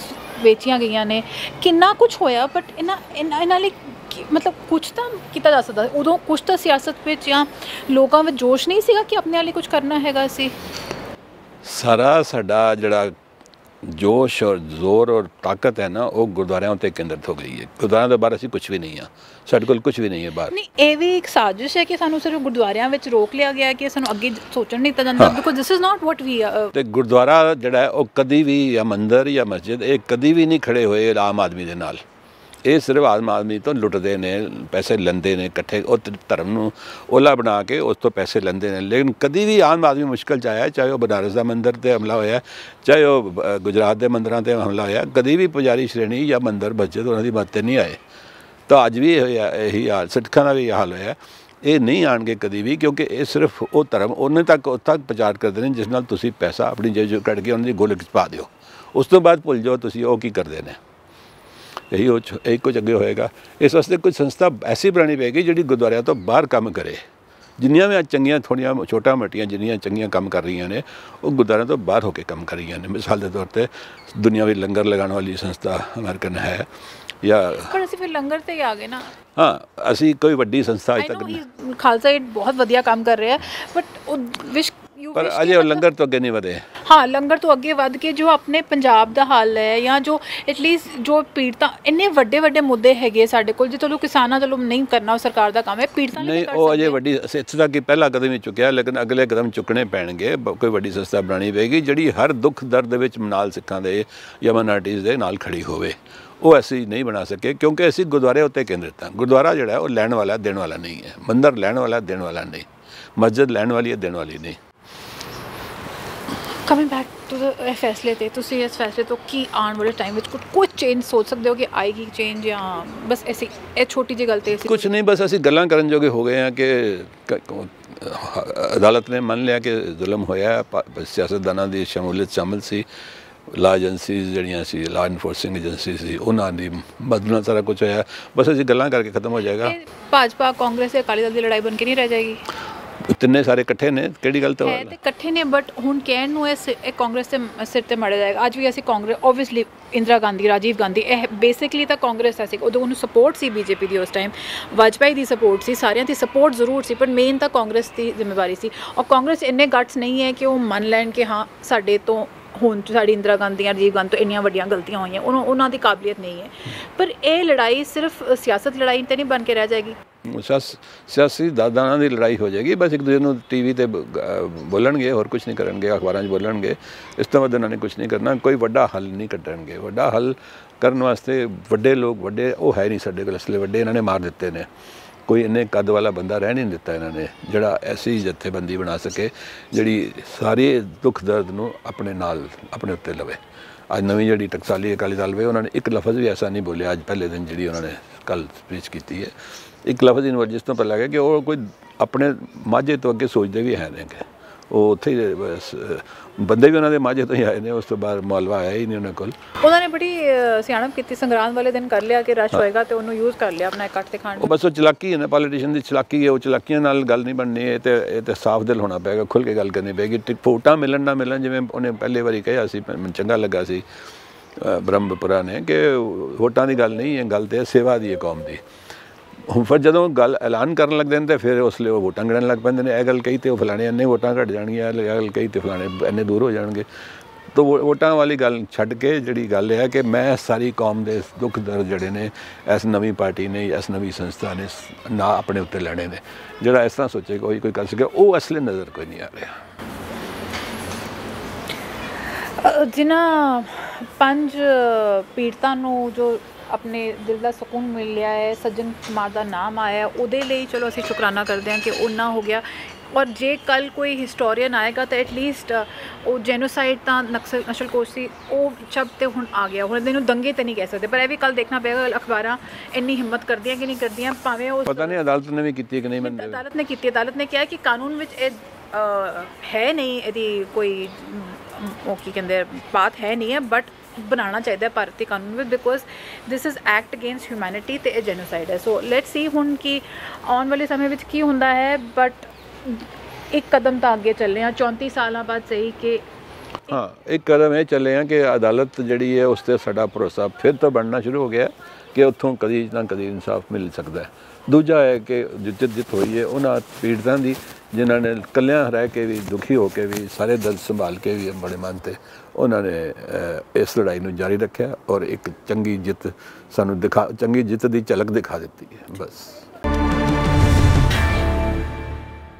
ਵੇਚੀਆਂ ਗਈਆਂ ਨੇ। ਕਿੰਨਾ ਕੁਝ ਹੋਇਆ ਬਟ ਇਹਨਾਂ ਇਹਨਾਂ ਇਹਨਾਂ ਲਈ ਕੀ- ਮਤਲਬ ਕੁਝ ਤਾਂ ਕੀਤਾ ਜਾ ਸਕਦਾ। ਉਦੋਂ ਕੁਝ ਤਾਂ ਸਿਆਸਤ ਵਿੱਚ ਜਾਂ ਲੋਕਾਂ ਵਿੱਚ ਜੋਸ਼ ਨਹੀਂ ਸੀਗਾ ਕਿ ਆਪਣੇ ਲਈ ਕੁਝ ਕਰਨਾ ਹੈਗਾ ਸੀ? ਸਾਰਾ ਸਾਡਾ ਜਿਹੜਾ ਜੋਸ਼ ਔਰ ਜ਼ੋਰ ਔਰ ਤਾਕਤ ਹੈ ਨਾ ਉਹ ਗੁਰਦੁਆਰਿਆਂ ਉੱਤੇ ਕੇਂਦਰਿਤ ਹੋ ਗਈ ਹੈ। ਗੁਰਦੁਆਰਿਆਂ ਤੋਂ ਬਾਹਰ ਅਸੀਂ ਕੁਝ ਵੀ ਨਹੀਂ ਆ ਸਾਡੇ ਕੋਲ ਕੁਝ ਵੀ ਨਹੀਂ ਹੈ ਬਾਹਰ। ਨਹੀਂ ਇਹ ਵੀ ਇੱਕ ਸਾਜ਼ਿਸ਼ ਹੈ ਕਿ ਸਾਨੂੰ ਸਿਰਫ ਗੁਰਦੁਆਰਿਆਂ ਵਿੱਚ ਰੋਕ ਲਿਆ ਗਿਆ ਹੈ ਕਿ ਸਾਨੂੰ ਅੱਗੇ ਸੋਚਣ ਨਹੀਂ ਦਿੱਤਾ ਜਾਂਦਾ। Because this is not what we ਤੇ ਗੁਰਦੁਆਰਾ ਜਿਹੜਾ ਹੈ ਉਹ ਕਦੀ ਵੀ ਜਾਂ ਮੰਦਿਰ ਜਾਂ ਮਸਜਿਦ ਇਹ ਕਦੀ ਵੀ ਨਹੀਂ ਖੜੇ ਹੋਏ ਆਮ ਆਦਮੀ ਦੇ ਨਾਲ। ਇਹ ਸਿਰਫ ਆਮ ਆਦਮੀ ਤੋਂ ਲੁੱਟਦੇ ਨੇ, ਪੈਸੇ ਲੈਂਦੇ ਨੇ ਇਕੱਠੇ, ਉਹ ਧਰਮ ਨੂੰ ਓਲਾ ਬਣਾ ਕੇ ਉਸ ਤੋਂ ਪੈਸੇ ਲੈਂਦੇ ਨੇ। ਲੇਕਿਨ ਕਦੀ ਵੀ ਆਮ ਆਦਮੀ ਮੁਸ਼ਕਲ ਚ ਆਇਆ, ਚਾਹੇ ਉਹ ਬਨਾਰਸ ਦਾ ਮੰਦਿਰ ਤੇ ਹਮਲਾ ਹੋਇਆ, ਚਾਹੇ ਉਹ ਗੁਜਰਾਤ ਦੇ ਮੰਦਿਰਾਂ ਤੇ ਹਮਲਾ ਹੋਇਆ, ਕਦੀ ਵੀ ਪੁਜਾਰੀ ਸ਼੍ਰੇਣੀ ਜਾਂ ਮੰਦਿਰ ਮਸਜਿਦ ਉਹਨਾਂ ਦੀ ਮਦਦ ਤੇ ਨਹੀਂ ਆਏ। ਤਾਂ ਅੱਜ ਵੀ ਇਹ ਇਹੀ ਹਾਲ, ਸਿੱਖਾਂ ਦਾ ਵੀ ਇਹ ਹਾਲ ਹੋਇਆ। ਇਹ ਨਹੀਂ ਆਣਗੇ ਕਦੀ ਵੀ, ਕਿਉਂਕਿ ਇਹ ਸਿਰਫ ਉਹ ਧਰਮ, ਉਹਨੇ ਤੱਕ, ਉਹ ਤੱਕ ਪ੍ਰਚਾਰ ਕਰਦੇ ਨੇ, ਜਿਸ ਨਾਲ ਤੁਸੀਂ ਪੈਸਾ ਆਪਣੀ ਜੇਬ ਚੋਂ ਕੱਢ ਕੇ ਉਹਨਾਂ ਦੀ ਗੋਲਕ 'ਚ ਪਾ ਦਿਓ। ਉਸ ਤੋਂ ਬਾਅਦ ਭੁੱਲ ਜਾਓ ਤੁਸੀਂ ਉਹ ਕੀ ਕਰਦੇ ਨੇ। ਇਹੀ ਉਹ ਇਹੀ ਕੁਝ ਅੱਗੇ ਹੋਏਗਾ। ਇਸ ਵਾਸਤੇ ਕੋਈ ਸੰਸਥਾ ਐਸੀ ਬਣਾਉਣੀ ਪਏਗੀ ਜਿਹੜੀ ਗੁਰਦੁਆਰਿਆਂ ਤੋਂ ਬਾਹਰ ਕੰਮ ਕਰੇ। ਜਿੰਨੀਆਂ ਵੀ ਚੰਗੀਆਂ ਥੋੜੀਆਂ ਛੋਟਾ ਮੋਟੀਆਂ ਜਿੰਨੀਆਂ ਚੰਗੀਆਂ ਕੰਮ ਕਰ ਰਹੀਆਂ ਨੇ ਉਹ ਗੁਰਦੁਆਰਿਆਂ ਤੋਂ ਬਾਹਰ ਹੋ ਕੇ ਕੰਮ ਕਰ ਰਹੀਆਂ ਨੇ। ਮਿਸਾਲ ਦੇ ਤੌਰ ਤੇ ਦੁਨੀਆਵੀ ਲੰਗਰ ਲਗਾਉਣ ਵਾਲੀ ਸੰਸਥਾ ਅਮਰੀਕਨ ਹੈ ਜਾਂ ਪਰ ਅਸੀਂ ਫਿਰ ਲੰਗਰ ਤੇ ਹੀ ਆ ਗਏ ਨਾ। ਹਾਂ ਅਸੀਂ ਕੋਈ ਵੱਡੀ ਸੰਸਥਾ ਅਜੇ ਤੱਕ ਨਹੀਂ। ਖਾਲਸਾ ਏਡ ਬਹੁਤ ਵਧੀਆ ਕੰਮ ਕਰ ਰਿਹਾ ਹੈ ਬਟ ਉਹ ਵਿਸ਼ ਯੂ ਪਰ ਅਜੇ ਉਹ ਲੰਗਰ ਤੋਂ ਅੱਗੇ ਨਹੀਂ ਵਧੇ। ਹਾਂ ਲੰਗਰ ਤੋਂ ਅੱਗੇ ਵੱਧ ਕੇ ਜੋ ਆਪਣੇ ਪੰਜਾਬ ਦਾ ਹਾਲ ਹੈ ਜਾਂ ਜੋ ਐਟਲੀਸਟ ਜੋ ਪੀੜਤਾਂ ਇੰਨੇ ਵੱਡੇ ਵੱਡੇ ਮੁੱਦੇ ਹੈਗੇ ਸਾਡੇ ਕੋਲ ਜੇ ਚਲੋ ਕਿਸਾਨਾਂ ਚਲੋ ਨਹੀਂ ਕਰਨਾ ਉਹ ਸਰਕਾਰ ਦਾ ਕੰਮ ਹੈ ਪੀੜਤਾਂ ਨਹੀਂ ਉਹ ਅਜੇ ਵੱਡੀ ਇੱਥੇ ਤੱਕ ਹੀ ਪਹਿਲਾ ਕਦਮ ਹੀ ਚੁੱਕਿਆ ਲੇਕਿਨ ਅਗਲੇ ਕਦਮ ਚੁੱਕਣੇ ਪੈਣਗੇ ਕੋਈ ਵੱਡੀ ਸੰਸਥਾ ਬਣਾਉਣੀ ਪਏਗੀ ਜਿਹੜੀ ਹਰ ਦੁੱਖ ਦਰਦ ਦੇ ਵਿੱਚ ਨਾਲ ਸਿੱਖਾਂ ਦੇ ਜਾਂ ਮਾਈਨੋਰਟੀਜ਼ ਦੇ ਨਾਲ ਖੜੀ ਹੋਵੇ। ਉਹ ਅਸੀਂ ਨਹੀਂ ਬਣਾ ਸਕੇ ਕਿਉਂਕਿ ਅਸੀਂ ਗੁਰਦੁਆਰੇ ਉੱਤੇ ਕੇਂਦਰਿਤ ਹਾਂ। ਗੁਰਦੁਆਰਾ ਜਿਹੜਾ ਉਹ ਲੈਣ ਵਾਲਾ ਦੇਣ ਵਾਲਾ ਨਹੀਂ ਹੈ। ਮੰਦਰ ਲੈਣ ਵਾਲਾ ਦੇਣ ਵਾਲਾ ਨਹੀਂ। ਮਸਜਿਦ ਲੈਣ ਵਾਲੀ ਹੈ ਦੇਣ ਵਾਲੀ ਨਹੀਂ। ਕਮਿੰਗ ਬੈਕ ਟੂ ਦ ਫੈਸਲੇ ਤੇ ਤੁਸੀਂ ਇਸ ਫੈਸਲੇ ਤੋਂ ਕੀ ਆਉਣ ਵਾਲੇ ਟਾਈਮ ਵਿੱਚ ਕੁਝ ਕੁਝ ਚੇਂਜ ਸੋਚ ਸਕਦੇ ਹੋ ਕਿ ਆਏਗੀ ਚੇਂਜ ਜਾਂ ਬਸ ਐਸੀ ਇਹ ਛੋਟੀ ਜਿਹੀ ਗੱਲ ਤੇ ਅਸੀਂ ਕੁਝ ਨਹੀਂ ਬਸ ਅਸੀਂ ਗੱਲਾਂ ਕਰਨ ਜੋਗੇ ਹੋ ਗਏ ਹਾਂ ਕਿ ਅਦਾਲਤ ਨੇ ਮੰਨ ਲਿਆ ਕਿ ਜ਼ੁਲਮ ਹੋਇਆ ਸਿਆਸਤਦਾਨਾਂ ਦੀ ਸ਼ਮੂਲੀਅਤ ਸ਼ਾਮਲ ਸੀ। ਲਾ ਏਜੰਸੀਜ਼ ਜਿਹੜੀਆਂ ਸੀ ਲਾ ਇਨਫੋਰਸਿੰਗ ਏਜੰਸੀ ਸੀ ਉਹਨਾਂ ਦੀ ਮਦਦ ਨਾਲ ਸਾਰਾ ਕੁਝ ਹੋਇਆ। ਬਸ ਅਸੀਂ ਗੱਲਾਂ ਕਰਕੇ ਖਤਮ ਹੋ ਜਾਏਗਾ। ਭਾਜਪਾ ਕਾਂਗਰਸ ਤੇ ਅਕਾਲੀ ਦਲ ਦੀ ਲੜਾਈ ਬਣ ਕੇ ਨਹੀਂ ਰਹਿ ਜਾਏਗੀ? ਤਿੰਨੇ ਸਾਰੇ ਇਕੱਠੇ ਨੇ? ਕਿਹੜੀ ਗੱਲ ਤੋਂ ਹੈ ਤੇ ਇਕੱਠੇ ਨੇ ਬਟ ਹੁਣ ਕਹਿਣ ਨੂੰ ਇਹ ਸਿ- ਇਹ ਕਾਂਗਰਸ ਦੇ ਸਿਰ ਤੇ ਮੜਿਆ ਜਾਏਗਾ ਅੱਜ ਵੀ ਅਸੀਂ ਕਾਂਗਰਸ ਓਬਵੀਅਸਲੀ ਇੰਦਰਾ ਗਾਂਧੀ, ਰਾਜੀਵ ਗਾਂਧੀ, ਇਹ ਬੇਸਿਕਲੀ ਤਾਂ ਕਾਂਗਰਸ ਦਾ ਸੀ। ਉਦੋਂ ਉਹਨੂੰ ਸਪੋਰਟ ਸੀ ਬੀਜੇਪੀ ਦੀ ਉਸ ਟਾਈਮ ਵਾਜਪਾਈ ਦੀ ਸਪੋਰਟ ਸੀ, ਸਾਰਿਆਂ ਦੀ ਸਪੋਰਟ ਜ਼ਰੂਰ ਸੀ, ਪਰ ਮੇਨ ਤਾਂ ਕਾਂਗਰਸ ਦੀ ਜ਼ਿੰਮੇਵਾਰੀ ਸੀ। ਔਰ ਕਾਂਗਰਸ ਇੰਨੇ ਗੱਟਸ ਨਹੀਂ ਹੈ ਕਿ ਉਹ ਮੰਨ ਲੈਣ ਕਿ ਹਾਂ, ਸਾਡੇ ਤੋਂ ਹੁਣ ਸਾਡੀ ਇੰਦਰਾ ਗਾਂਧੀ ਰਾਜੀਵ ਗਾਂਧੀ ਤੋਂ ਇੰਨੀਆਂ ਵੱਡੀਆਂ ਗਲਤੀਆਂ ਹੋਈਆਂ, ਉਹਨਾਂ ਉਹਨਾਂ ਦੀ ਕਾਬਲੀਅਤ ਨਹੀਂ ਹੈ। ਪਰ ਇਹ ਲੜਾਈ ਸਿਰਫ ਸਿਆਸਤ ਲੜਾਈ ਤੇ ਨਹੀਂ ਬਣ ਕੇ ਰਹਿ ਜਾਏਗੀ। ਸਿਆਸ- ਸਿਆਸੀ ਦਾਦਾਨਾਂ ਦੀ ਲੜਾਈ ਹੋ ਜਾਏਗੀ, ਬਸ ਇੱਕ ਦੂਜੇ ਨੂੰ ਟੀਵੀ ਤੇ ਬ- ਬੋਲਣਗੇ, ਹੋਰ ਕੁਝ ਨਹੀਂ ਕਰਨਗੇ, ਅਖਬਾਰਾਂ 'ਚ ਬੋਲਣਗੇ, ਇਸ ਤੋਂ ਵੱਧ ਉਹਨਾਂ ਨੇ ਕੁਝ ਨਹੀਂ ਕਰਨਾ, ਕੋਈ ਵੱਡਾ ਹੱਲ ਨਹੀਂ ਕੱਢਣਗੇ। ਵੱਡਾ ਹੱਲ ਕਰਨ ਵਾਸਤੇ ਵੱਡੇ ਲੋਕ, ਵੱਡੇ ਉਹ ਹੈ ਨਹੀਂ ਸਾਡੇ ਕੋਲ ਅਸਲੇ ਵੱਡੇ ਇਹਨਾਂ ਨੇ ਮਾਰ ਦਿੱਤੇ ਨੇ। ਕੋਈ ਇੰਨੇ ਕੱਦ ਵਾਲਾ ਬੰਦਾ ਰਹਿ ਨਹੀਂ ਦਿੱਤਾ ਇਹਨਾਂ ਨੇ, ਜਿਹੜਾ ਐਸੀ ਜਥੇਬੰਦੀ ਬਣਾ ਸਕੇ, ਜਿਹੜੀ ਸਾਰੇ ਦੁੱਖ ਦਰਦ ਨੂੰ ਆਪਣੇ ਨਾਲ, ਆਪਣੇ ਉੱਤੇ ਲਵੇ। ਅੱਜ ਨਵੀਂ ਜਿਹੜੀ ਟਕਸਾਲੀ ਅਕਾਲੀ ਦਲ ਵੇ, ਉਹਨਾਂ ਨੇ ਇੱਕ ਲਫ਼ਜ਼ ਵੀ ਐਸਾ ਨਹੀਂ ਬੋਲਿਆ ਅੱਜ ਪਹਿਲੇ ਦਿਨ ਜਿਹੜੀ ਉਹਨਾਂ ਨੇ ਕੱਲ ਸਪੀਚ ਕੀਤੀ ਹੈ। ਇੱਕ ਲਫ਼ਜ਼ ਇਨਵਰ ਜਿਸ ਤੋਂ ਪਤਾ ਲੱਗਾ ਕਿ ਉਹ ਕੋਈ ਆਪਣੇ ਮਾਝੇ ਤੋਂ ਅੱਗੇ ਸੋਚਦੇ ਵੀ ਹੈ ਨੇਗੇ ਉਹ ਉੱਥੇ ਬੰਦੇ ਵੀ ਉਹਨਾਂ ਦੇ ਮਾਝੇ ਤੋਂ ਹੀ ਆਏ ਨੇ ਉਸ ਤੋਂ ਬਾਅਦ ਮਾਲਵਾ ਆਇਆ ਹੀ ਨਹੀਂ ਉਹਨਾਂ ਕੋਲ। ਉਹਨਾਂ ਨੇ ਬੜੀ ਸਿਆਣਪ ਕੀਤੀ ਸੰਗਰਾਂਦ ਵਾਲੇ ਦਿਨ ਕਰ ਲਿਆ ਕਿ ਰਸ਼ ਹੋਏਗਾ ਤੇ ਉਹਨੂੰ ਯੂਜ਼ ਕਰ ਲਿਆ ਆਪਣਾ ਇਕੱਠ ਤੇ ਖਾਣ ਉਹ ਬਸ ਉਹ ਚਲਾਕੀ ਹੈ ਨਾ ਪੋਲੀਟੀਸ਼ੀਅਨ ਦੀ ਚਲਾਕੀ ਹੈ ਉਹ ਚਲਾਕੀਆਂ ਨਾਲ ਗੱਲ ਨਹੀਂ ਬਣਨੀ ਇਹ ਤੇ ਇਹ ਤੇ ਸਾਫ਼ ਦਿਲ ਹੋਣਾ ਪਏਗਾ ਖੁੱਲ ਕੇ ਗੱਲ ਕਰਨੀ ਪਏਗੀ ਟਿਕ- ਵੋਟਾਂ ਮਿਲਣ ਨਾ ਮਿਲਣ ਜਿਵੇਂ ਉਹਨੇ ਪਹਿਲੇ ਵਾਰੀ ਕਿਹਾ ਸੀ ਮੈਨੂੰ ਚੰਗਾ ਲੱਗਾ ਸੀ ਬ੍ਰਹਮਪੁਰਾ ਨੇ ਕਿ ਵੋਟਾਂ ਦੀ ਗੱਲ ਨਹੀਂ ਹੈ ਗੱਲ ਤੇ ਸੇਵਾ ਦੀ ਹੈ ਕੌਮ ਦੀ। ਫਿਰ ਜਦੋਂ ਗੱਲ ਐਲਾਨ ਕਰਨ ਲੱਗਦੇ ਨੇ ਤੇ ਫਿਰ ਉਸ ਲਈ ਉਹ ਵੋਟਾਂ ਗਿਣਨ ਲੱਗ ਪੈਂਦੇ ਨੇ। ਇਹ ਗੱਲ ਕਹੀ ਤੇ ਉਹ ਫਲਾਣੇ ਇੰਨੇ ਵੋਟਾਂ ਘਟ ਜਾਣਗੀਆਂ, ਇਹ ਗੱਲ ਕਹੀ ਤੇ ਫਲਾਣੇ ਇੰਨੇ ਦੂਰ ਹੋ ਜਾਣਗੇ। ਤੋ ਵੋ- ਵੋਟਾਂ ਵਾਲੀ ਗੱਲ ਛੱਡ ਕੇ ਜਿਹੜੀ ਗੱਲ ਇਹ ਹੈ ਕਿ ਮੈਂ ਸਾਰੀ ਕੌਮ ਦੇ ਦੁੱਖ ਦਰਦ ਜਿਹੜੇ ਨੇ, ਇਸ ਨਵੀਂ ਪਾਰਟੀ ਨੇ ਇਸ ਨਵੀਂ ਸੰਸਥਾ ਨੇ ਨਾ ਆਪਣੇ ਉੱਤੇ ਲੈਣੇ ਨੇ। ਜਿਹੜਾ ਇਸ ਤਰ੍ਹਾਂ ਸੋਚੇ ਕੋਈ ਕੋਈ ਕਰ ਸਕੇ, ਉਹ ਅਸਲੇ ਨਜ਼ਰ ਕੋਈ ਨਹੀਂ ਆ ਰਿਹਾ। ਜਿਨ੍ਹਾਂ ਪੰਜ ਪੀੜਤਾਂ ਨੂੰ ਜੋ ਆਪਣੇ ਦਿਲ ਦਾ ਸਕੂਨ ਮਿਲ ਲਿਆ ਹੈ ਸੱਜਣ ਕੁਮਾਰ ਦਾ ਨਾਮ ਆਇਆ ਉਹਦੇ ਲਈ ਚਲੋ ਅਸੀਂ ਸ਼ੁਕਰਾਨਾ ਕਰਦੇ ਹਾਂ ਕਿ ਉਹਨਾਂ ਹੋ ਗਿਆ। ਔਰ ਜੇ ਕੱਲ ਕੋਈ ਹਿਸਟੋਰੀਅਨ ਆਏਗਾ ਤਾਂ ਐਟਲੀਸਟ ਉਹ ਜੈਨੋਸਾਈਡ ਤਾਂ ਨਕਸਲ ਨਸ਼ਲਕੋਸ਼ ਸੀ ਉਹ ਸ਼ਬਦ ਤੇ ਹੁਣ ਆ ਗਿਆ। ਹੁਣ ਇਹਨੂੰ ਦੰਗੇ ਤੇ ਨਹੀਂ ਕਹਿ ਸਕਦੇ ਪਰ ਇਹ ਵੀ ਕੱਲ ਦੇਖਣਾ ਪਏਗਾ ਅਖਬਾਰਾਂ ਇੰਨੀ ਹਿੰਮਤ ਕਰਦੀਆਂ ਕਿ ਨਹੀਂ ਕਰਦੀਆਂ ਭਾਵੇਂ ਉਹ ਪਤਾ ਨਹੀਂ ਅਦਾਲਤ ਨੇ ਵੀ ਕੀਤੀ ਕਿ ਨਹੀਂ ਮੈਨੂੰ ਅਦਾਲਤ ਨੇ ਕੀਤੀ ਅਦਾਲਤ ਨੇ ਕਿਹਾ ਕਿ ਕਾਨੂੰਨ ਵਿੱਚ ਇਹ ਹੈ ਨਹੀਂ ਇਹਦੀ ਕੋਈ ਉਹ ਕੀ ਕਹਿੰਦੇ ਬਾਤ ਹੈ ਨਹੀਂ ਹੈ ਬਟ ਬਣਾਉਣਾ ਚਾਹੀਦਾ ਭਾਰਤੀ ਕਾਨੂੰਨ ਵਿੱਚ because this is act against humanity ਤੇ ਇਹ ਜੈਨੋਸਾਈਡ ਹੈ। ਸੋ ਲੈਟਸ ਸੀ ਹੁਣ ਕਿ ਆਉਣ ਵਾਲੇ ਸਮੇਂ ਵਿੱਚ ਕੀ ਹੁੰਦਾ ਹੈ ਬਟ ਇੱਕ ਕਦਮ ਤਾਂ ਅੱਗੇ ਚੱਲੇ ਆ 34 ਸਾਲਾਂ ਬਾਅਦ ਸਹੀ ਕਿ ਹਾਂ, ਇੱਕ ਕਦਮ ਇਹ ਚੱਲੇ ਆ ਕਿ ਅਦਾਲਤ ਜਿਹੜੀ ਹੈ, ਉਸ ਤੇ ਸਾਡਾ ਭਰੋਸਾ ਫਿਰ ਤਾਂ ਬਣਨਾ ਸ਼ੁਰੂ ਹੋ ਗਿਆ ਕਿ ਉੱਥੋਂ ਕਦੀ ਨਾ ਕਦੀ ਇਨਸਾਫ ਮਿਲ ਸਕਦਾ ਹੈ। ਦੂਜਾ ਹੈ ਕਿ ਜਿੱਤ ਜਿੱਤ ਹੋਈ ਹੈ, ਉਹਨਾਂ ਪੀੜਤਾਂ ਦੀ ਜਿਨ੍ਹਾਂ ਨੇ ਕੱਲਿਆਂ ਰਹਿ ਕੇ ਵੀ, ਦੁਖੀ ਹੋ ਕੇ ਵੀ, ਸਾਰੇ ਦਰਦ ਸੰਭਾਲ ਕੇ ਵੀ ਬੜੇ ਮਨ ਤੇ ਉਹਨਾਂ ਨੇ ਇਸ ਲੜਾਈ ਨੂੰ ਜਾਰੀ ਰੱਖਿਆ ਔਰ ਇੱਕ ਚੰਗੀ ਜਿੱਤ ਸਾਨੂੰ ਦਿਖਾ, ਚੰਗੀ ਜਿੱਤ ਦੀ ਝਲਕ ਦਿਖਾ ਦਿੱਤੀ ਹੈ। ਬਸ।